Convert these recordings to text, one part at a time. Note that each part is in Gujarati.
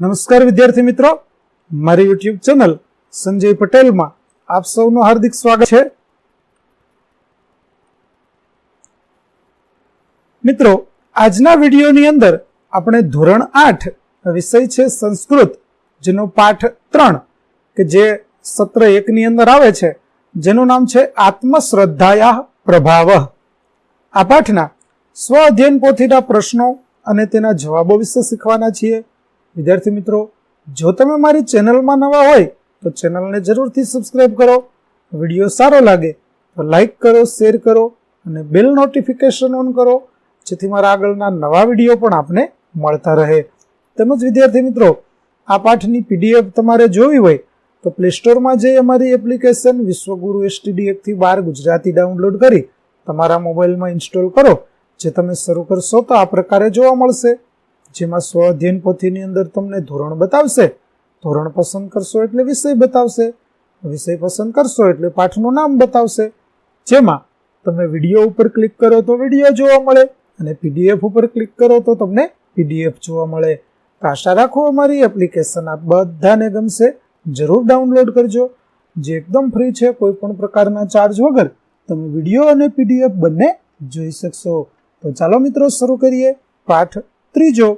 નમસ્કાર વિદ્યાર્થી મિત્રો. મારી યુટ્યુબ ચેનલ સંજય પટેલમાં આપ સૌનું હાર્દિક સ્વાગત છે. મિત્રો, આજના વિડીયોની અંદર આપણે ધોરણ આઠ વિષય છે સંસ્કૃત, જેનો પાઠ ત્રણ, કે જે સત્ર એકની અંદર આવે છે, જેનું નામ છે આત્મશ્રદ્ધાયા પ્રભાવ. આ પાઠના સ્વ અધ્યયન પોથીના પ્રશ્નો અને તેના જવાબો વિશે શીખવાના છીએ. વિદ્યાર્થી મિત્રો, જો તમે મારી ચેનલમાં નવા હોય, તો ચેનલને જરૂરથી સબસ્ક્રાઇબ કરો. વીડિયો સારો લાગે, તો લાઇક કરો શેર કરો, અને બેલ નોટિફિકેશન ઓન કરો, જેથી મારા આગળના નવા વીડિયો પણ આપને મળતા રહે. તેમજ વિદ્યાર્થી મિત્રો, આ પાઠની પીડીએફ તમારે જોવી હોય, તો પ્લે સ્ટોરમાં જઈ અમારી એપ્લિકેશન વિશ્વગુરુ એસટીડી એકથી બાર ગુજરાતી ડાઉનલોડ કરી તમારા મોબાઈલમાં ઇન્સ્ટોલ કરો, જે તમે શરૂ કરશો તો આ પ્રકારે જોવા મળશે. જેમાં સ્વ અધ્યયન પોથીની અંદર તમને ધોરણ બતાવશે. ધોરણ પસંદ કરશો એટલે વિષય બતાવશે. વિષય પસંદ કરશો એટલે પાઠનું નામ બતાવશે. જેમાં તમે વીડિયો ઉપર ક્લિક કરો તો વીડિયો જોવા મળે અને પીડીએફ ઉપર ક્લિક કરો તો તમને પીડીએફ જોવા મળે. તો આશા રાખો અમારી એપ્લિકેશન આ બધાને ગમશે. જરૂર ડાઉનલોડ કરજો. જે એકદમ ફ્રી છે, કોઈ પણ પ્રકારના ચાર્જ વગર તમે વીડિયો અને પીડીએફ બંને જોઈ શકશો. તો ચાલો મિત્રો, શરૂ કરીએ. પાઠ ત્રીજો.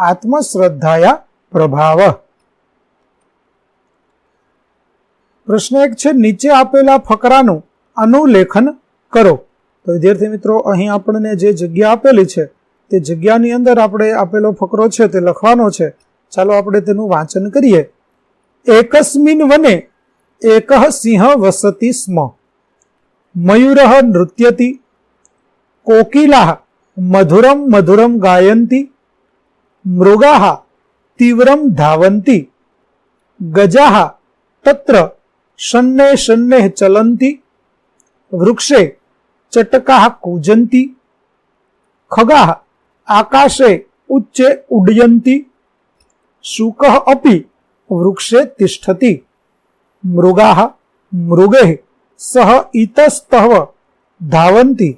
આત્મશ્રદ્ધાયા પ્રભાવ. પ્રશ્ન એક છે, નીચે આપેલા ફકરાનું અનુલેખન કરો. તો વિદ્યાર્થી મિત્રો, અહીં આપણને જે જગ્યા આપેલી છે, તે જગ્યાની અંદર આપણે આપેલો ફકરો છે તે લખવાનો છે. ચાલો આપણે તેનું વાંચન કરીએ. એકસ્મિન વને એક સિંહ વસતી સ્મ. મયુર નૃત્યતી. કોકિલા મધુરમ મધુરમ ગાયંતી. મૃગા તીવ્રમ ધાવંતી ગજા તત્ર શન્ને શન્ને ચલંતી વૃક્ષે ચટકા કૂજંતી ખગા આકાશે ઉચ્ચે ઉડ્યંતી શુક અપી વૃક્ષે તિષ્ઠતી મૃગા મૃગે સહ ઇતસ્તવ ધાવંતી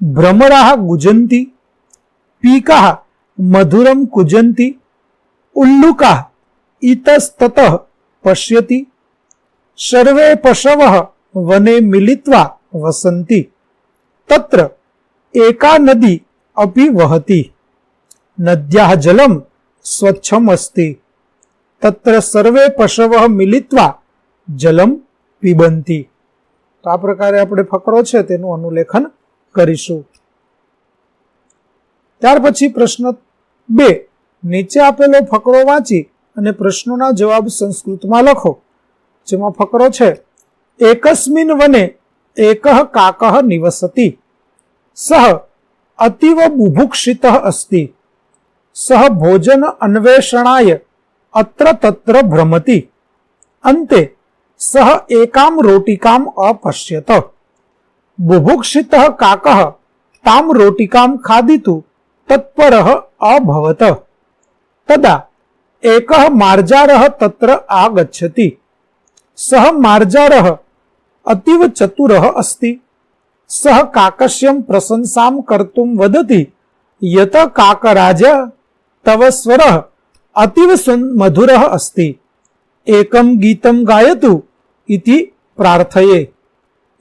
ભ્રમરા ગુજંતી પીકા મધુરમ કુજંતી, ઉલ્લુકા ઇતસ્તત પશ્યતી, સર્વે પશવ વને મિલિત્વા વસંતી, તત્ર એકા નદી અપી વહતી, નદ્યા જલમ સ્વચ્છમ અસ્તિ તત્ર સર્વે પશવ મિલિત્વા જલમ પીબંતી. તો આ પ્રકારે આપણે ફકરો છે તેનું અનુલેખન કરીશું. ત્યાર પછી પ્રશ્ન બે, નીચે આપેલો ફકરો વાંચી અને પ્રશ્નોના જવાબ સંસ્કૃતમાં લખો. જેમાં ફકરો છે, એકસ્મિન વને એકહ કાકહ નિવસતી. સહ અતિવ બુભુક્ષિત અસ્તિ. સહ ભોજન અન્વેષણાય અત્ર તત્ર ભ્રમતી. અંતે, સહ એકામ રોટિકામ અપશ્યત. બુભુક્ષિત કાકહ તામ રોટિકામ ખાદિતુ. તત્પર અભવત. તદા એક માર્જાર તત્ર આગચ્છતિ. સહ માર્જાર અતીવ ચતુર અસ્તિ. સહ કાકસ્યમ પ્રશંસામ કર્તુમ વદતિ. યત કાકરાજ તવ સ્વર અતીવ મધુર અસ્તિ. એકમ ગીતમ ગાયતુ ઇતિ પ્રાર્થયે.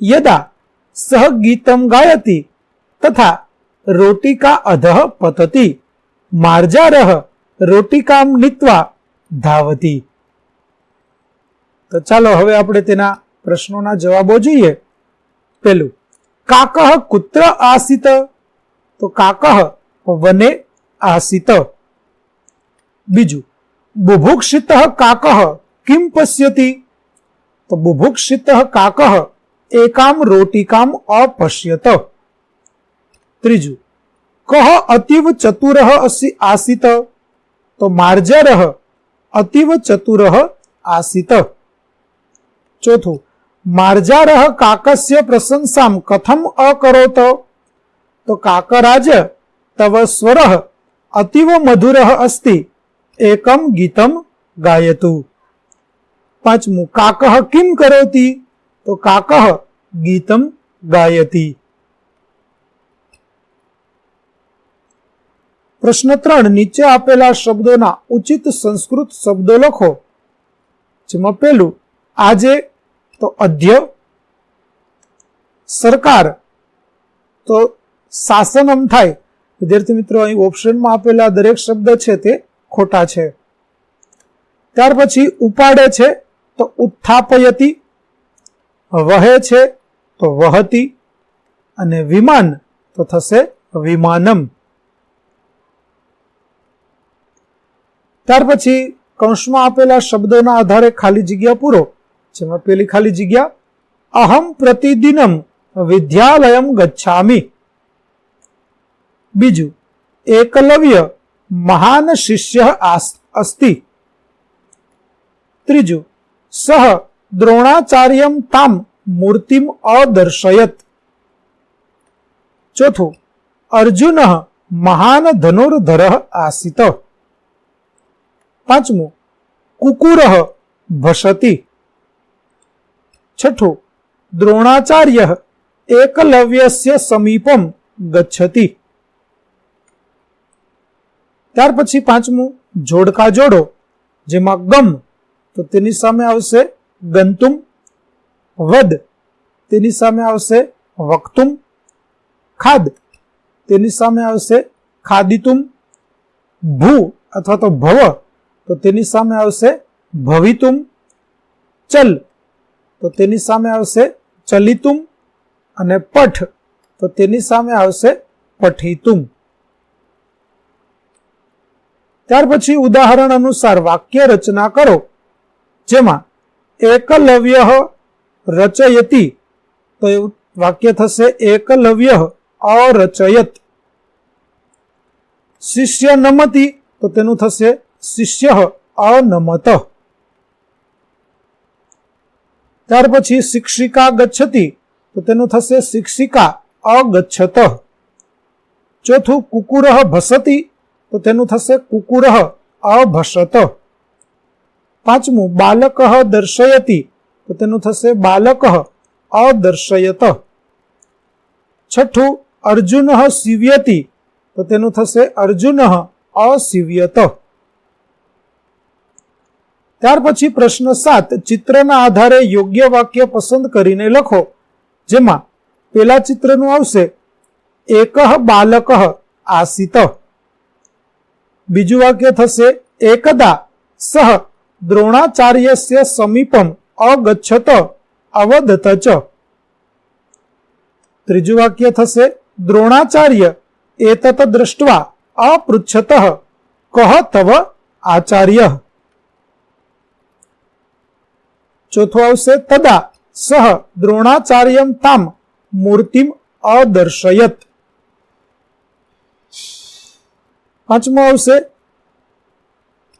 યદા સહ ગીતમ गायति તથા રોટિકા અધઃ પતતી માર્જારહ રોટિકામ નીત્વા ધાવતી તો ચાલો હવે આપણે તેના પ્રશ્નોના જવાબો જોઈએ પેલું કાકહ કુત્ર આસિત તો કાકહ વને આસિત બીજું બુભુક્ષિત કાકહ કિમ પશ્યતી તો બુભુક્ષિત કાકહ એકામ રોટિકામ અપશ્યત ત્રીજું, કહ અતિવ ચતુર આસિત, તો માર્જર અતિવ ચતુર આસિત. ચોથું, માર્જાર કાકસ્ય પ્રશંસામ કથમ અકરોત, તો કાકરાજ તવ સ્વર અતિવ મધુર અસ્તિ, એકમ ગીતમ ગાયતુ. પાંચમું કાકહ કિમ કરોતી, તો કાકહ ગીતમ ગાયતી. પ્રશ્ન ત્રણ, નીચે આપેલા શબ્દોના ઉચિત સંસ્કૃત શબ્દો લખો. જેમાં પેલું આજે, તો અધ્ય. સરકાર, તો શાસનમ થાય. વિદ્યાર્થી મિત્રો, અહીં ઓપ્શનમાં આપેલા દરેક શબ્દ છે તે ખોટા છે. ત્યાર પછી, ઉપાડે છે, તો ઉત્થાપયતી. વહે છે, તો વહતી. અને વિમાન, તો થશે વિમાનમ. ત્યાર પછી કૌંસમાં આપેલા શબ્દોના આધારે ખાલી જગ્યા પૂરો, જેમાં પેલી ખાલી જગ્યા, અહમ પ્રતિદિનમ વિદ્યાલયમ ગચ્છામી બીજું, એકલવ્ય મહાન શિષ્ય અસ્તિ ત્રીજું, સહ દ્રોણાચાર્યમ તામ મૂર્તિમ અદર્શયત ચોથું, અર્જુન મહાન ધનુર્ધર આસિત પાંચમું કુકુરહ ભસતી. છઠ્ઠું, દ્રોણાચાર્ય એકલવ્યસ્ય સમીપમ ગચ્છતી. ત્યાર પછી પાંચમું, જોડકા જોડો, જેમાં ગમ, તો તેની સામે આવશે ગંતુમ. વદ, તેની સામે આવશે વક્તુમ. ખાદ, તેની સામે આવશે ખાદિતુમ. ભૂ, અથવા તો ભવ તો તેની સામે આવશે ભવિતુમ, ચલ. તો તેની સામે આવશે ચલિતુમ અને પઠ. તો તેની સામે આવશે પઠિતુમ. ત્યાર પછી ઉદાહરણ અનુસાર વાક્ય રચના કરો, જેમાં એકલવ્ય રચયતી. તો એવું વાક્ય થશે એકલવ્ય અરચયત. શિષ્ય નમતી, તો તેનું થશે શિષ્ય અનમત. ત્યાર પછી શિક્ષિકા ગચ્છતી, તો તેનું થશે શિક્ષિકા અગચ્છત. ચોથું કુકુર ભસતી, તો તેનું થશે કુકુર અભસત. પાંચમું બાલક દર્શયતી, તો તેનું થશે બાલક અદર્શયત. છઠ્ઠું અર્જુન શિવ્યતી, તો તેનું થશે અર્જુન અશિવ્યત. ત્યાર પછી પ્રશ્ન સાત, ચિત્રના આધારે યોગ્ય વાક્ય પસંદ કરીને લખો, જેમાં પેલા ચિત્રનું આવશે એક બાલક આસિત બીજું વાક્ય થશે, એકદા સહ દ્રોણાચાર્યસ્ય સમીપમ અગચ્છત અવદત ચ ત્રીજું વાક્ય થશે, દ્રોણાચાર્ય એતત દ્રષ્ટવા અપૃચ્છત, કહ તવ આચાર્ય ચોથું આવશે તદા સહ દ્રોણાચાર્યમ તામ મૂર્તિમ અદર્શયત. પાંચમો આવશે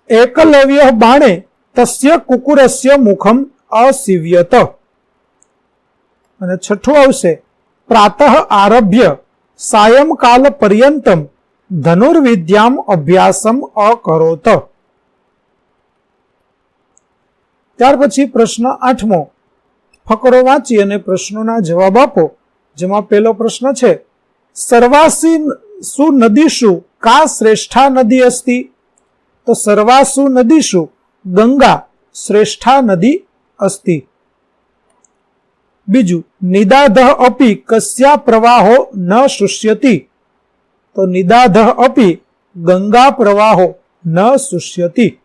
એકલવ્ય બાણે તસ્ય કુકુરસ્ય મુખમ અસિવ્યત. અને છઠ્ઠું આવશે પ્રાતઃ આરભ્ય સાયંકાલ પર્યંતમ ધનુર્વિદ્યામ અભ્યાસમ અકરોત. ત્યાર પછી પ્રશ્ન આઠમો. ફકરો વાંચી અને પ્રશ્નોના જવાબ આપો. જેમાં પહેલો પ્રશ્ન છે, સર્વાસી સુ નદીશુ કા શ્રેષ્ઠા નદી અસ્તિ? તો સર્વાસુ નદીશુ ગંગા શ્રેષ્ઠા નદી અસ્તિ. બીજું, નિદાધ અપી કસ્યા પ્રવાહો ન શુષ્યતી? તો નિદાધ અપી ગંગા પ્રવાહો ન શુષ્યતિ.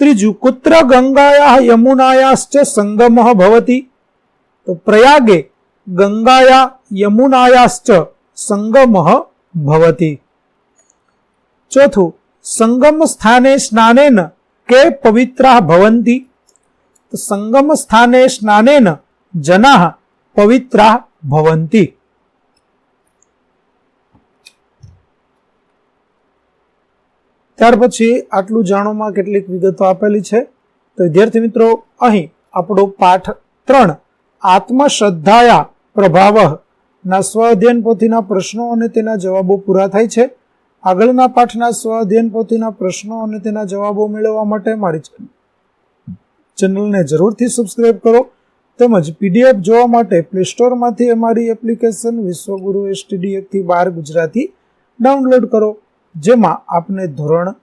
ત્રીજું કુત્ર ગંગાયા યમુનાયાશ્ચ સંગમ ભવતી તો પ્રયાગે ગંગાયા યમુનાયાશ્ચ સંગમ ભવતી ચોથું સંગમ સ્થાને સ્નાનેન કે પવિત્રા ભવંતી સંગમ સ્થાને સ્નાનેન જના પવિત્રા ભવંતી ત્યાર પછી આટલું જાણવામાં કેટલીક વિગતો આપેલી છે. તો વિદ્યાર્થી મિત્રો, અહીં આપણો પાઠ ત્રણ, આત્મશ્રદ્ધાયા પ્રભાવ ના સ્વ અધ્યયન પોથીના પ્રશ્નો અને તેના જવાબો પૂરા થાય છે. આગળના પાઠના સ્વ અધ્યયન પોથીના પ્રશ્નો અને તેના જવાબો મેળવવા માટે મારી ચેનલને જરૂરથી સબસ્ક્રાઇબ કરો. તેમજ પીડીએફ જોવા માટે પ્લે સ્ટોરમાંથી અમારી એપ્લિકેશન વિશ્વગુરુ એસટીડી એકથી બાર ગુજરાતી ડાઉનલોડ કરો. જેમાં આપને ધોરણ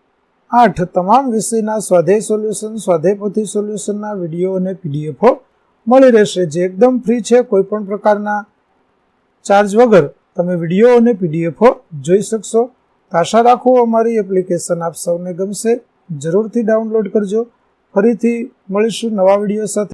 આઠ તમામ વિષયના સ્વાધ્યાય સોલ્યુશન, સ્વાધ્યાયપોથી સોલ્યુશનના વીડિયો અને પીડીએફો મળી રહેશે. જે એકદમ ફ્રી છે, કોઈ પણ પ્રકારના ચાર્જ વગર તમે વીડિયો અને પીડીએફો જોઈ શકશો. આશા રાખું અમારી એપ્લિકેશન આપ સૌને ગમશે. જરૂરથી ડાઉનલોડ કરજો. ફરીથી મળીશું નવા વીડિયો સાથે.